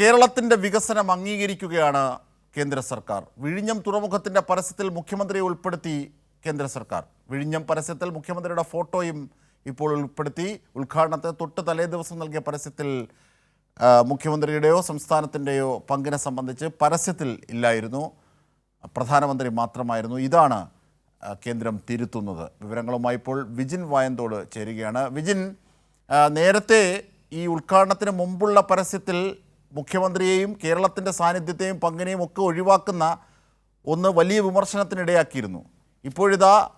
കേരളത്തിന്റെ വികസനം അംഗീകരിക്കുകയാണ് കേന്ദ്ര സർക്കാർ. വിഴിഞ്ഞം തുറമുഖത്തിന്റെ പരസ്യത്തിൽ മുഖ്യമന്ത്രിയെ ഉൾപ്പെടുത്തി കേന്ദ്ര സർക്കാർ. വിഴിഞ്ഞം പരസ്യത്തിൽ മുഖ്യമന്ത്രിയുടെ ഫോട്ടോയും ഇപ്പോൾ ഉൾപ്പെടുത്തി. ഉദ്ഘാടനത്തെ തൊട്ട് തലേ ദിവസം നൽകിയ പരസ്യത്തിൽ മുഖ്യമന്ത്രിയുടെയോ സംസ്ഥാനത്തിന്റെയോ പങ്കിനെ സംബന്ധിച്ച് പരസ്യത്തിൽ ഇല്ലായിരുന്നു. പ്രധാനമന്ത്രി മാത്രമായിരുന്നു. ഇതാണ് കേന്ദ്രം തിരുത്തുന്നത്. വിവരങ്ങളുമായി ഇപ്പോൾ വിജിൻ വായന്തോട് ചേരുകയാണ്. വിജിൻ നേരത്തെ ഈ ഉദ്ഘാടനത്തിന് മുമ്പുള്ള പരസ്യത്തിൽ മുഖ്യമന്ത്രിയെയും കേരളത്തിന്റെ സാന്നിധ്യത്തെയും പങ്കിനെയും ഒക്കെ ഒഴിവാക്കുന്ന ഒന്ന് വലിയ വിമർശനത്തിനിടയാക്കിയിരുന്നു. ഇപ്പോഴിതാ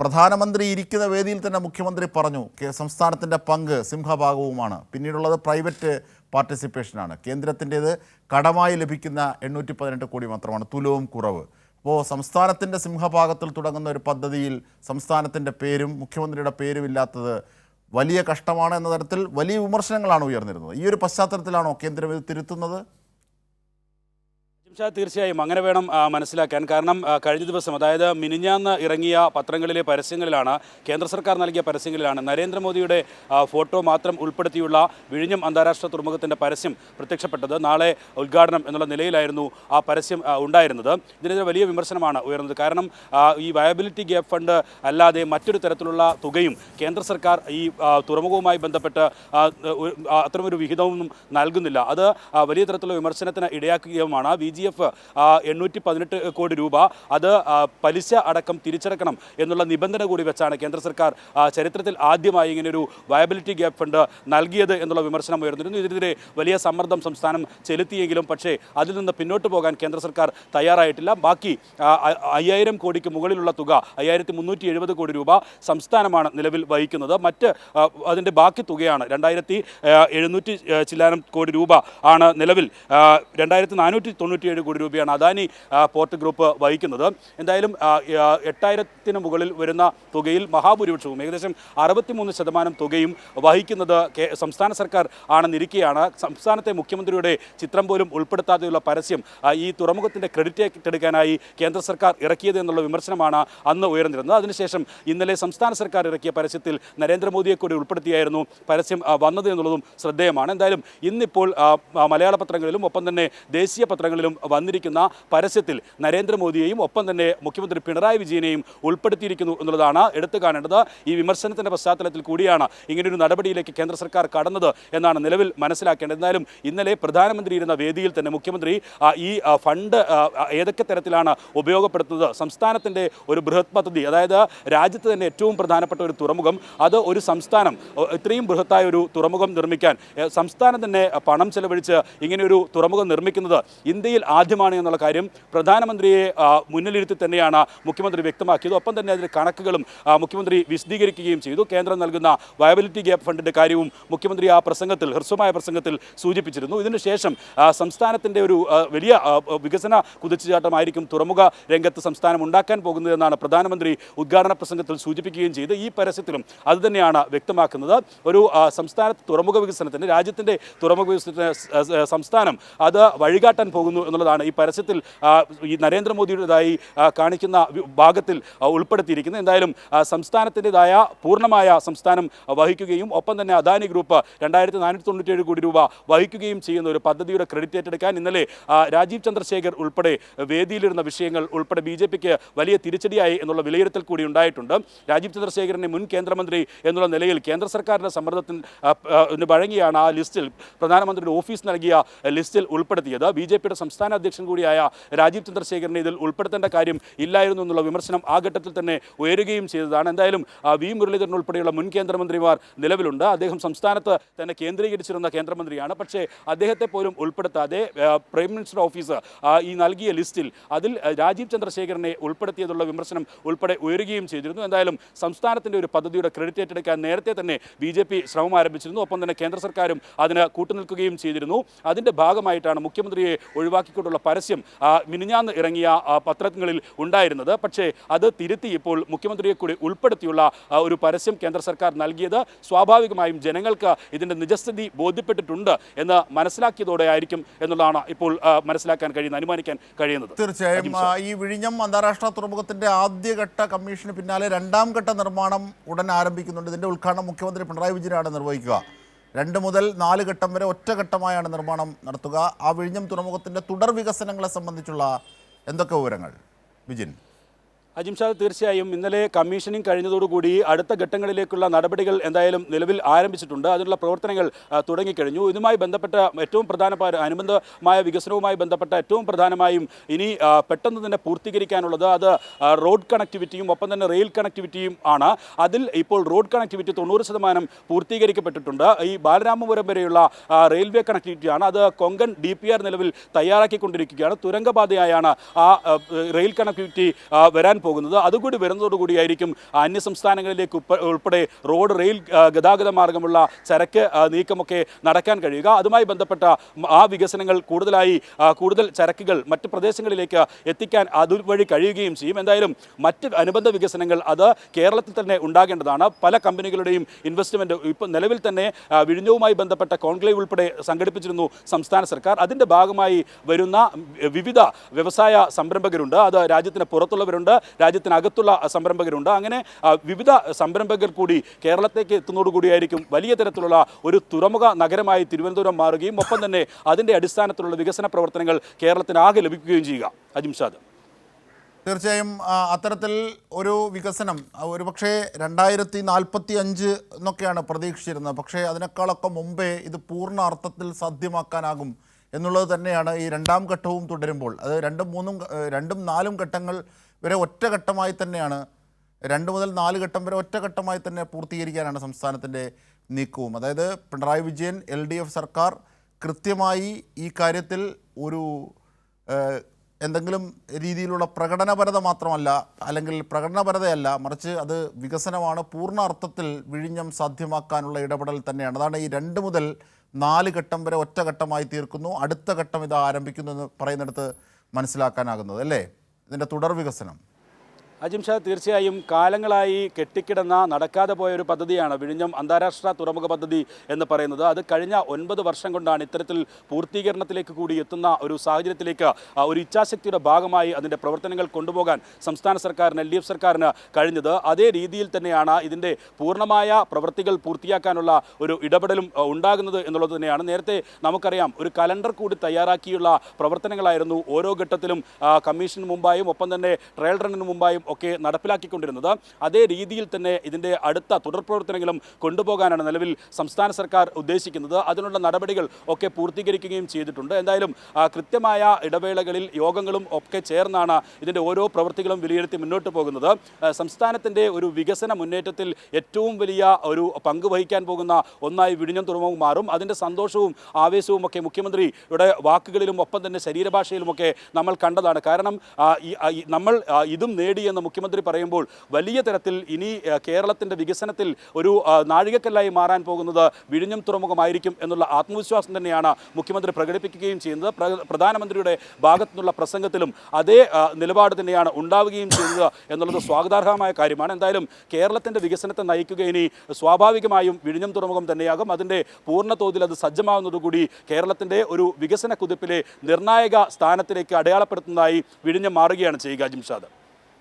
പ്രധാനമന്ത്രി ഇരിക്കുന്ന വേദിയിൽ തന്നെ മുഖ്യമന്ത്രി പറഞ്ഞു സംസ്ഥാനത്തിന്റെ പങ്ക് സിംഹഭാഗവുമാണ്. പിന്നീടുള്ളത് പ്രൈവറ്റ് പാർട്ടിസിപ്പേഷനാണ്. കേന്ദ്രത്തിന്റേത് കടമായി ലഭിക്കുന്ന എണ്ണൂറ്റി പതിനെട്ട് കോടി മാത്രമാണ് തുലവും കുറവ്. അപ്പോൾ സംസ്ഥാനത്തിന്റെ സിംഹഭാഗത്തിൽ തുടങ്ങുന്ന ഒരു പദ്ധതിയിൽ സംസ്ഥാനത്തിന്റെ പേരും മുഖ്യമന്ത്രിയുടെ പേരും ഇല്ലാത്തത് വലിയ കഷ്ടമാണ് എന്ന തരത്തിൽ വലിയ വിമർശനങ്ങളാണ് ഉയർന്നിരുന്നത്. ഈ ഒരു പശ്ചാത്തലത്തിലാണോ കേന്ദ്രം ഇത് തിരുത്തുന്നത്? തീർച്ചയായും അങ്ങനെ വേണം മനസ്സിലാക്കാൻ. കാരണം കഴിഞ്ഞ ദിവസം അതായത് മിനിഞ്ഞാന്ന് ഇറങ്ങിയ പത്രങ്ങളിലെ പരസ്യങ്ങളിലാണ് കേന്ദ്ര സർക്കാർ നൽകിയ പരസ്യങ്ങളിലാണ് നരേന്ദ്രമോദിയുടെ ഫോട്ടോ മാത്രം ഉൾപ്പെടുത്തിയുള്ള വിഴിഞ്ഞം അന്താരാഷ്ട്ര തുറമുഖത്തിന്റെ പരസ്യം പ്രത്യക്ഷപ്പെട്ടത്. നാളെ ഉദ്ഘാടനം എന്നുള്ള നിലയിലായിരുന്നു ആ പരസ്യം ഉണ്ടായിരുന്നത്. ഇതിനെതിരെ വലിയ വിമർശനമാണ് ഉയർന്നത്. കാരണം ഈ വയബിലിറ്റി ഗ്യാപ്പ് ഫണ്ട് അല്ലാതെ മറ്റൊരു തരത്തിലുള്ള തുകയും കേന്ദ്ര സർക്കാർ ഈ തുറമുഖവുമായി ബന്ധപ്പെട്ട് അത്തരമൊരു വിഹിതമൊന്നും നൽകുന്നില്ല. അത് വലിയ തരത്തിലുള്ള വിമർശനത്തിന് ഇടയാക്കുകയുമാണ്. വി ജി എഫ് എണ്ണൂറ്റി പതിനെട്ട് കോടി രൂപ അത് പലിശ അടക്കം തിരിച്ചടക്കണം എന്നുള്ള നിബന്ധന കൂടി വെച്ചാണ് കേന്ദ്ര സർക്കാർ ചരിത്രത്തിൽ ആദ്യമായി ഇങ്ങനെയൊരു വയബിലിറ്റി ഗ്യാപ്പ് ഫണ്ട് നൽകിയത് എന്നുള്ള വിമർശനം ഉയർന്നിരുന്നു. ഇതിനെതിരെ വലിയ സമ്മർദ്ദം സംസ്ഥാനം ചെലുത്തിയെങ്കിലും പക്ഷേ അതിൽ നിന്ന് പിന്നോട്ട് പോകാൻ കേന്ദ്ര സർക്കാർ തയ്യാറായിട്ടില്ല. ബാക്കി അയ്യായിരം കോടിക്ക് മുകളിലുള്ള തുക അയ്യായിരത്തി മുന്നൂറ്റി എഴുപത് കോടി രൂപ സംസ്ഥാനമാണ് നിലവിൽ വഹിക്കുന്നത്. മറ്റ് അതിന്റെ ബാക്കി തുകയാണ് രണ്ടായിരത്തി എഴുന്നൂറ്റി ചില്ലാനം കോടി രൂപ ആണ് നിലവിൽ രണ്ടായിരത്തി നാനൂറ്റി തൊണ്ണൂറ്റിയേഴ് കോടി രൂപയാണ് അദാനി പോർട്ട് ഗ്രൂപ്പ് വഹിക്കുന്നത്. എന്തായാലും എട്ടായിരത്തിന് മുകളിൽ വരുന്ന തുകയിൽ മഹാഭൂരിപക്ഷവും ഏകദേശം അറുപത്തിമൂന്ന് ശതമാനം തുകയും വഹിക്കുന്നത് സംസ്ഥാന സർക്കാർ ആണെന്നിരിക്കെയാണ്. സംസ്ഥാനത്തെ മുഖ്യമന്ത്രിയുടെ ചിത്രം പോലും ഉൾപ്പെടുത്താതെയുള്ള പരസ്യം ഈ തുറമുഖത്തിന്റെ ക്രെഡിറ്റ് ഏറ്റെടുക്കാനായി കേന്ദ്ര സർക്കാർ ഇറക്കിയത് എന്നുള്ള വിമർശനമാണ് അന്ന് ഉയർന്നിരുന്നത്. അതിനുശേഷം ഇന്നലെ സംസ്ഥാന സർക്കാർ ഇറക്കിയ പരസ്യത്തിൽ നരേന്ദ്രമോദിയെ കൂടി ഉൾപ്പെടുത്തിയായിരുന്നു പരസ്യം വന്നത് എന്നുള്ളതും ശ്രദ്ധേയമാണ്. എന്തായാലും ഇന്നിപ്പോൾ മലയാള പത്രങ്ങളിലും ഒപ്പം തന്നെ ദേശീയ പത്രങ്ങളിലും വന്നിരിക്കുന്ന പരസ്യത്തിൽ നരേന്ദ്രമോദിയെയും ഒപ്പം തന്നെ മുഖ്യമന്ത്രി പിണറായി വിജയനെയും ഉൾപ്പെടുത്തിയിരിക്കുന്നു എന്നുള്ളതാണ് എടുത്തു കാണേണ്ടത്. ഈ വിമർശനത്തിന്റെ പശ്ചാത്തലത്തിൽ കൂടിയാണ് ഇങ്ങനെയൊരു നടപടിയിലേക്ക് കേന്ദ്ര സർക്കാർ കടന്നത് എന്നാണ് നിലവിൽ മനസ്സിലാക്കേണ്ടത്. എന്നാലും ഇന്നലെ പ്രധാനമന്ത്രി ഇരുന്ന വേദിയിൽ തന്നെ മുഖ്യമന്ത്രി ഈ ഫണ്ട് ഏതൊക്കെ തരത്തിലാണ് ഉപയോഗപ്പെടുത്തുന്നത് സംസ്ഥാനത്തിന്റെ ഒരു ബൃഹത് പദ്ധതി അതായത് രാജ്യത്ത് തന്നെ ഏറ്റവും പ്രധാനപ്പെട്ട ഒരു തുറമുഖം അത് ഒരു സംസ്ഥാനം ഇത്രയും ബൃഹത്തായ ഒരു തുറമുഖം നിർമ്മിക്കാൻ സംസ്ഥാനം തന്നെ പണം ചെലവഴിച്ച് ഇങ്ങനെയൊരു തുറമുഖം നിർമ്മിക്കുന്നത് ഇന്ത്യയിൽ ആദ്യമാണ് എന്നുള്ള കാര്യം പ്രധാനമന്ത്രിയെ മുന്നിലിരുത്തി തന്നെയാണ് മുഖ്യമന്ത്രി വ്യക്തമാക്കിയത്. ഒപ്പം തന്നെ അതിന്റെ കണക്കുകളും മുഖ്യമന്ത്രി വിശദീകരിക്കുകയും ചെയ്തു. കേന്ദ്രം നൽകുന്ന വയബിലിറ്റി ഗ്യാപ്പ് ഫണ്ടിന്റെ കാര്യവും മുഖ്യമന്ത്രി ആ പ്രസംഗത്തിൽ ഹ്രസ്വമായ പ്രസംഗത്തിൽ സൂചിപ്പിച്ചിരുന്നു. ഇതിനുശേഷം സംസ്ഥാനത്തിന്റെ ഒരു വലിയ വികസന കുതിച്ചുചാട്ടമായിരിക്കും തുറമുഖ രംഗത്ത് സംസ്ഥാനം ഉണ്ടാക്കാൻ പോകുന്നതെന്നാണ് പ്രധാനമന്ത്രി ഉദ്ഘാടന പ്രസംഗത്തിൽ സൂചിപ്പിക്കുകയും ചെയ്ത്. ഈ പരസ്യത്തിലും അതുതന്നെയാണ് വ്യക്തമാക്കുന്നത്. ഒരു സംസ്ഥാനത്ത് തുറമുഖ വികസനത്തിന് രാജ്യത്തിന്റെ തുറമുഖ വികസനത്തിന് സംസ്ഥാനം അത് വഴികാട്ടാൻ പോകുന്നു എന്നുള്ളതാണ് ഈ പരസ്യത്തിൽ ഈ നരേന്ദ്രമോദിയുടേതായി കാണിക്കുന്ന ഭാഗത്തിൽ ഉൾപ്പെടുത്തിയിരിക്കുന്നത്. എന്തായാലും സംസ്ഥാനത്തിന്റെതായ പൂർണമായ സംസ്ഥാനം വഹിക്കുകയും ഒപ്പം തന്നെ അദാനി ഗ്രൂപ്പ് രണ്ടായിരത്തി നാനൂറ്റി തൊണ്ണൂറ്റേഴ് കോടി രൂപ വഹിക്കുകയും ചെയ്യുന്ന ഒരു പദ്ധതിയുടെ ക്രെഡിറ്റ് ഏറ്റെടുക്കാൻ ഇന്നലെ രാജീവ് ചന്ദ്രശേഖർ ഉൾപ്പെടെ വേദിയിലിരുന്ന വിഷയങ്ങൾ ഉൾപ്പെടെ ബി ജെ പിക്ക് വലിയ തിരിച്ചടിയായി എന്നുള്ള വിലയിരുത്തൽ കൂടി ഉണ്ടായിട്ടുണ്ട്. രാജീവ് ചന്ദ്രശേഖരനെ മുൻ കേന്ദ്രമന്ത്രി എന്നുള്ള നിലയിൽ കേന്ദ്ര സർക്കാരിന്റെ സമ്മർദ്ദത്തിന് വഴങ്ങിയാണ് ആ ലിസ്റ്റിൽ പ്രധാനമന്ത്രിയുടെ ഓഫീസ് നൽകിയ ലിസ്റ്റിൽ ഉൾപ്പെടുത്തിയത്. ബി ജെ പിയുടെ സംസ്ഥാന അധ്യക്ഷൻ കൂടിയായ രാജീവ് ചന്ദ്രശേഖരനെ ഇതിൽ ഉൾപ്പെടുത്തേണ്ട കാര്യം ഇല്ലായിരുന്നു എന്നുള്ള വിമർശനം ആ ഘട്ടത്തിൽ തന്നെ ഉയരുകയും ചെയ്തതാണ്. എന്തായാലും വി. മുരളീധരൻ ഉൾപ്പെടെയുള്ള മുൻ കേന്ദ്രമന്ത്രിമാർ നിലവിലുണ്ട്. അദ്ദേഹം സംസ്ഥാനത്ത് തന്നെ കേന്ദ്രീകരിച്ചിരുന്ന കേന്ദ്രമന്ത്രിയാണ്. പക്ഷേ അദ്ദേഹത്തെ പോലും ഉൾപ്പെടുത്താതെ പ്രൈം മിനിസ്റ്റർ ഓഫീസ് ഈ നൽകിയ ലിസ്റ്റിൽ അതിൽ രാജീവ് ചന്ദ്രശേഖരനെ ഉൾപ്പെടുത്തിയതുള്ള വിമർശനം ഉൾപ്പെടെ ഉയരുകയും ചെയ്തിരുന്നു. എന്തായാലും സംസ്ഥാനത്തിന്റെ ഒരു പദ്ധതിയുടെ ക്രെഡിറ്റ് ഏറ്റെടുക്കാൻ നേരത്തെ തന്നെ ബി ജെ പി ശ്രമം ആരംഭിച്ചിരുന്നു. ഒപ്പം തന്നെ കേന്ദ്ര സർക്കാരും അതിന് കൂട്ടുനിൽക്കുകയും ചെയ്തിരുന്നു. അതിന്റെ ഭാഗമായിട്ടാണ് മുഖ്യമന്ത്രിയെ ഒഴിവാക്കിക്കൊണ്ടുള്ള പരസ്യം മിനിഞ്ഞാന്ന് ഇറങ്ങിയ പത്രങ്ങളിൽ ഉണ്ടായിരുന്നത്. പക്ഷേ അത് തിരുത്തി ഇപ്പോൾ മുഖ്യമന്ത്രിയെ കൂടി ഉൾപ്പെടുത്തിയുള്ള ഒരു പരസ്യം കേന്ദ്ര സർക്കാർ നൽകിയത്. സ്വാഭാവികമായും ജനങ്ങൾക്ക് ഇതിന്റെ നിജസ്ഥിതി ബോധ്യപ്പെട്ടിട്ടുണ്ട് എന്ന് മനസ്സിലാക്കിയതോടെ ആയിരിക്കും എന്നുള്ളതാണ് ഇപ്പോൾ മനസ്സിലാക്കാൻ കഴിയുന്ന അനുമാനിക്കാൻ കഴിയുന്നത്. തീർച്ചയായും ഈ വിഴിഞ്ഞം അന്താരാഷ്ട്ര തുറമുഖത്തിന്റെ ആദ്യഘട്ട കമ്മീഷന് പിന്നാലെ രണ്ടാം ഘട്ട നിർമ്മാണം ഉടൻ ആരംഭിക്കുന്നുണ്ട്. ഇതിന്റെ ഉദ്ഘാടനം മുഖ്യമന്ത്രി പിണറായി വിജയനാണ് നിർവഹിക്കുക. രണ്ട് മുതൽ നാല് ഘട്ടം വരെ ഒറ്റഘട്ടമായാണ് നിർമ്മാണം നടത്തുക. ആ വിഴിഞ്ഞം തുറമുഖത്തിന്റെ തുടർ വികസനങ്ങളെ സംബന്ധിച്ചുള്ള എന്തൊക്കെ വിവരങ്ങൾ? വിജിൻ. അജിംഷാദ് തീർച്ചയായും ഇന്നലെ കമ്മീഷനിങ് കഴിഞ്ഞതോടുകൂടി അടുത്ത ഘട്ടങ്ങളിലേക്കുള്ള നടപടികൾ എന്തായാലും നിലവിൽ ആരംഭിച്ചിട്ടുണ്ട്. അതിനുള്ള പ്രവർത്തനങ്ങൾ തുടങ്ങിക്കഴിഞ്ഞു. ഇതുമായി ബന്ധപ്പെട്ട ഏറ്റവും പ്രധാനപ്പെട്ട അനുബന്ധമായ വികസനവുമായി ബന്ധപ്പെട്ട ഏറ്റവും പ്രധാനമായും ഇനി പെട്ടെന്ന് തന്നെ പൂർത്തീകരിക്കാനുള്ളത് അത് റോഡ് കണക്ടിവിറ്റിയും ഒപ്പം തന്നെ റെയിൽ കണക്ടിവിറ്റിയും ആണ്. അതിൽ ഇപ്പോൾ റോഡ് കണക്ടിവിറ്റി തൊണ്ണൂറ് ശതമാനം പൂർത്തീകരിക്കപ്പെട്ടിട്ടുണ്ട്. ഈ ബാലരാമപുരം വരെയുള്ള റെയിൽവേ കണക്ടിവിറ്റിയാണ്. അത് കൊങ്കൺ ഡി നിലവിൽ തയ്യാറാക്കിക്കൊണ്ടിരിക്കുകയാണ്. തുരങ്കപാതയായാണ് ആ, റെയിൽ കണക്ടിവിറ്റി വരാൻ പോകുന്നത്. അതുകൂടി വരുന്നതോടുകൂടിയായിരിക്കും അന്യ സംസ്ഥാനങ്ങളിലേക്ക് ഉൾപ്പെടെ റോഡ് റെയിൽ ഗതാഗത മാർഗമുള്ള ചരക്ക് നീക്കമൊക്കെ നടക്കാൻ കഴിയുക. അതുമായി ബന്ധപ്പെട്ട ആ വികസനങ്ങൾ കൂടുതലായി കൂടുതൽ ചരക്കുകൾ മറ്റ് പ്രദേശങ്ങളിലേക്ക് എത്തിക്കാൻ അതുവഴി കഴിയുകയും ചെയ്യും. എന്തായാലും മറ്റ് അനുബന്ധ വികസനങ്ങൾ അത് കേരളത്തിൽ തന്നെ ഉണ്ടാകേണ്ടതാണ്. പല കമ്പനികളുടെയും ഇൻവെസ്റ്റ്മെന്റ് ഇപ്പോൾ നിലവിൽ തന്നെ വിഴിഞ്ഞവുമായി ബന്ധപ്പെട്ട കോൺക്ലേവ് ഉൾപ്പെടെ സംഘടിപ്പിച്ചിരുന്നു സംസ്ഥാന സർക്കാർ. അതിന്റെ ഭാഗമായി വരുന്ന വിവിധ വ്യവസായ സംരംഭകരുണ്ട്. അത് രാജ്യത്തിന് പുറത്തുള്ളവരുണ്ട്. രാജ്യത്തിനകത്തുള്ള സംരംഭകരുണ്ട്. അങ്ങനെ വിവിധ സംരംഭകർ കൂടി കേരളത്തേക്ക് എത്തുന്നതോടുകൂടിയായിരിക്കും വലിയ തരത്തിലുള്ള ഒരു തുറമുഖ നഗരമായി തിരുവനന്തപുരം മാറുകയും ഒപ്പം തന്നെ അതിന്റെ അടിസ്ഥാനത്തിലുള്ള വികസന പ്രവർത്തനങ്ങൾ കേരളത്തിന് ആകെ ലഭിക്കുകയും ചെയ്യുക. അജിംഷാദ് തീർച്ചയായും അത്തരത്തിൽ ഒരു വികസനം ഒരു ഒരുപക്ഷേ രണ്ടായിരത്തി നാൽപ്പത്തി അഞ്ച് എന്നൊക്കെയാണ് പ്രതീക്ഷിച്ചിരുന്നത്. പക്ഷേ അതിനേക്കാളൊക്കെ മുമ്പേ ഇത് പൂർണ അർത്ഥത്തിൽ സാധ്യമാക്കാനാകും എന്നുള്ളത് തന്നെയാണ് ഈ രണ്ടാം ഘട്ടവും തുടരുമ്പോൾ. അത് രണ്ടും മൂന്നും രണ്ടും നാലും ഘട്ടങ്ങൾ വരെ ഒറ്റഘട്ടമായി തന്നെയാണ് രണ്ട് മുതൽ നാല് ഘട്ടം വരെ ഒറ്റഘട്ടമായി തന്നെ പൂർത്തീകരിക്കാനാണ് സംസ്ഥാനത്തിന്റെ നീക്കവും. അതായത് Pinarayi Vijayan L D F സർക്കാർ കൃത്യമായി ഈ കാര്യത്തിൽ ഒരു എന്തെങ്കിലും രീതിയിലുള്ള പ്രകടനപരത മാത്രമല്ല അല്ലെങ്കിൽ പ്രകടനപരതയല്ല മറിച്ച് അത് വികസനമാണ് പൂർണ അർത്ഥത്തിൽ വിഴിഞ്ഞം സാധ്യമാക്കാനുള്ള ഇടപെടൽ തന്നെയാണ്. അതാണ് ഈ രണ്ട് മുതൽ നാല് ഘട്ടം വരെ ഒറ്റ ഘട്ടമായി തീർക്കുന്നു. അടുത്ത ഘട്ടം ഇത് ആരംഭിക്കുന്നു എന്ന് പറയുന്നിടത്ത് മനസ്സിലാക്കാനാകുന്നത് അല്ലേ? ഇതിന്റെ തുടർ വികസനം. അജിംഷാ തീർച്ചയായും കാലങ്ങളായി കെട്ടിക്കിടന്ന നടക്കാതെ പോയ ഒരു പദ്ധതിയാണ് വിഴിഞ്ഞം അന്താരാഷ്ട്ര തുറമുഖ പദ്ധതി എന്ന് പറയുന്നത്. അത് കഴിഞ്ഞ ഒൻപത് വർഷം കൊണ്ടാണ് ഇത്തരത്തിൽ പൂർത്തീകരണത്തിലേക്ക് കൂടി എത്തുന്ന ഒരു സാഹചര്യത്തിലേക്ക് ഒരു ഇച്ഛാശക്തിയുടെ ഭാഗമായി അതിന്റെ പ്രവർത്തനങ്ങൾ കൊണ്ടുപോകാൻ സംസ്ഥാന സർക്കാരിന് എൽ ഡി എഫ് സർക്കാരിന് കഴിഞ്ഞത്. അതേ രീതിയിൽ തന്നെയാണ് ഇതിന്റെ പൂർണമായ പ്രവൃത്തികൾ പൂർത്തിയാക്കാനുള്ള ഒരു ഇടപെടലും ഉണ്ടാകുന്നത് എന്നുള്ളത് തന്നെയാണ്. നേരത്തെ നമുക്കറിയാം ഒരു കലണ്ടർ കൂടി തയ്യാറാക്കിയുള്ള പ്രവർത്തനങ്ങളായിരുന്നു ഓരോ ഘട്ടത്തിലും കമ്മീഷന് മുമ്പായും ഒപ്പം തന്നെ ട്രയൽ റണ്ണിന് മുമ്പായും ഒക്കെ നടപ്പിലാക്കിക്കൊണ്ടിരുന്നത്. അതേ രീതിയിൽ തന്നെ ഇതിന്റെ അടുത്ത തുടർ പ്രവർത്തനങ്ങളും കൊണ്ടുപോകാനാണ് നിലവിൽ സംസ്ഥാന സർക്കാർ ഉദ്ദേശിക്കുന്നത്. അതിനുള്ള നടപടികൾ ഒക്കെ പൂർത്തീകരിക്കുകയും ചെയ്തിട്ടുണ്ട്. എന്തായാലും കൃത്യമായ ഇടവേളകളിൽ യോഗങ്ങളും ഒക്കെ ചേർന്നാണ് ഇതിന്റെ ഓരോ പ്രവൃത്തികളും വിലയിരുത്തി മുന്നോട്ട് പോകുന്നത്. സംസ്ഥാനത്തിന്റെ ഒരു വികസന മുന്നേറ്റത്തിൽ ഏറ്റവും വലിയ ഒരു പങ്ക് വഹിക്കാൻ പോകുന്ന ഒന്നായി വിഴിഞ്ഞം തുറമുഖം മാറും. അതിന്റെ സന്തോഷവും ആവേശവും ഒക്കെ മുഖ്യമന്ത്രിയുടെ വാക്കുകളിലും ഒപ്പം തന്നെ ശരീരഭാഷയിലുമൊക്കെ നമ്മൾ കണ്ടതാണ്. കാരണം നമ്മൾ ഇതും നേടിയെന്ന് മുഖ്യമന്ത്രി പറയുമ്പോൾ വലിയ തരത്തിൽ ഇനി കേരളത്തിന്റെ വികസനത്തിൽ ഒരു നാഴികക്കല്ലായി മാറാൻ പോകുന്നത് വിഴിഞ്ഞം തുറമുഖമായിരിക്കും എന്നുള്ള ആത്മവിശ്വാസം തന്നെയാണ് മുഖ്യമന്ത്രി പ്രകടിപ്പിക്കുകയും ചെയ്യുന്നത്. പ്രധാനമന്ത്രിയുടെ ഭാഗത്തു നിന്നുള്ള പ്രസംഗത്തിലും അതേ നിലപാട് തന്നെയാണ് ഉണ്ടാവുകയും ചെയ്യുന്നത് എന്നുള്ളത് സ്വാഗതാർഹമായ കാര്യമാണ്. എന്തായാലും കേരളത്തിന്റെ വികസനത്തെ നയിക്കുക ഇനി സ്വാഭാവികമായും വിഴിഞ്ഞം തുറമുഖം തന്നെയാകും. അതിന്റെ പൂർണ തോതിൽ അത് സജ്ജമാകുന്നതോടുകൂടി കേരളത്തിന്റെ ഒരു വികസന കുതിപ്പിലെ നിർണായക സ്ഥാനത്തിലേക്ക് അടയാളപ്പെടുത്തുന്നതായി വിഴിഞ്ഞം മാറുകയാണ് ചെയ്യുക ജിംഷാദ്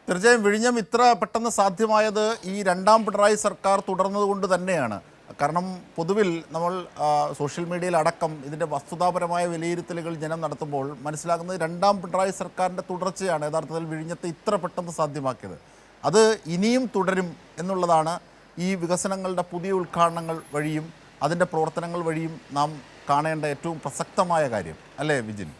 തീർച്ചയായും വിഴിഞ്ഞം ഇത്ര പെട്ടെന്ന് സാധ്യമായത് ഈ രണ്ടാം പിണറായി സർക്കാർ തുടർന്നതുകൊണ്ട് തന്നെയാണ്. കാരണം പൊതുവിൽ നമ്മൾ സോഷ്യൽ മീഡിയയിൽ അടക്കം ഇതിന്റെ വസ്തുതാപരമായ വിലയിരുത്തലുകൾ ജനം നടത്തുമ്പോൾ മനസ്സിലാക്കുന്നത് രണ്ടാം പിണറായി സർക്കാരിന്റെ തുടർച്ചയാണ് യഥാർത്ഥത്തിൽ വിഴിഞ്ഞത്തെ ഇത്ര പെട്ടെന്ന് സാധ്യമാക്കിയത്. അത് ഇനിയും തുടരും എന്നുള്ളതാണ് ഈ വികസനങ്ങളുടെ പുതിയ ഉദ്ഘാടനങ്ങൾ വഴിയും അതിന്റെ പ്രവർത്തനങ്ങൾ വഴിയും നാം കാണേണ്ട ഏറ്റവും പ്രസക്തമായ കാര്യം. അല്ലേ വിജിൻ?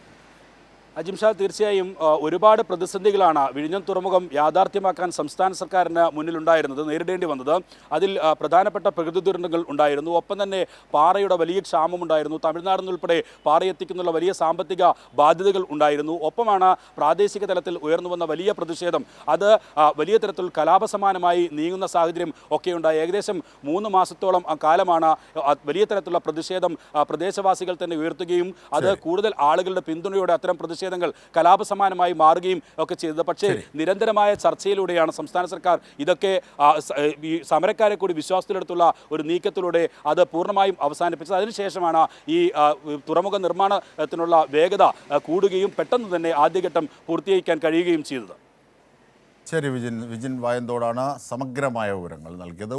അജിംഷാ തീർച്ചയായും ഒരുപാട് പ്രതിസന്ധികളാണ് വിഴിഞ്ഞം തുറമുഖം യാഥാർത്ഥ്യമാക്കാൻ സംസ്ഥാന സർക്കാരിന് മുന്നിലുണ്ടായിരുന്നത് നേരിടേണ്ടി വന്നത്. അതിൽ പ്രധാനപ്പെട്ട പ്രകൃതി ദുരന്തങ്ങൾ ഉണ്ടായിരുന്നു. ഒപ്പം തന്നെ പാറയുടെ വലിയ ക്ഷാമമുണ്ടായിരുന്നു തമിഴ്നാട് നിന്നുൾപ്പെടെ പാറയെത്തിക്കുന്നുള്ള വലിയ സാമ്പത്തിക ബാധ്യതകൾ ഉണ്ടായിരുന്നു. ഒപ്പമാണ് പ്രാദേശിക തലത്തിൽ ഉയർന്നു വന്ന വലിയ പ്രതിഷേധം. അത് വലിയ തരത്തിൽ കലാപസമാനമായി നീങ്ങുന്ന സാഹചര്യം ഒക്കെ ഉണ്ടായി. ഏകദേശം മൂന്ന് മാസത്തോളം ആ കാലമാണ് വലിയ തരത്തിലുള്ള പ്രതിഷേധം പ്രദേശവാസികൾ തന്നെ ഉയർത്തുകയും അത് കൂടുതൽ ആളുകളുടെ പിന്തുണയോടെ അത്തരം പ്രതിഷേധങ്ങൾ കലാപസമാനമായി മാറുകയും ഒക്കെ ചെയ്തത്. പക്ഷേ നിരന്തരമായ ചർച്ചയിലൂടെയാണ് സംസ്ഥാന സർക്കാർ ഇതൊക്കെ സമരക്കാരെ കൂടി വിശ്വാസത്തിലെടുത്തുള്ള ഒരു നീക്കത്തിലൂടെ അത് പൂർണമായും അവസാനിപ്പിച്ചത്. അതിനുശേഷമാണ് ഈ തുറമുഖ നിർമ്മാണത്തിനുള്ള വേഗത കൂടുകയും പെട്ടെന്ന് തന്നെ ആദ്യഘട്ടം പൂർത്തീകരിക്കാൻ കഴിയുകയും ചെയ്തത്. ശരി വിജിൻ വിജിൻ വായന്തോടാണ് സമഗ്രമായ വിവരങ്ങൾ നൽകിയത്.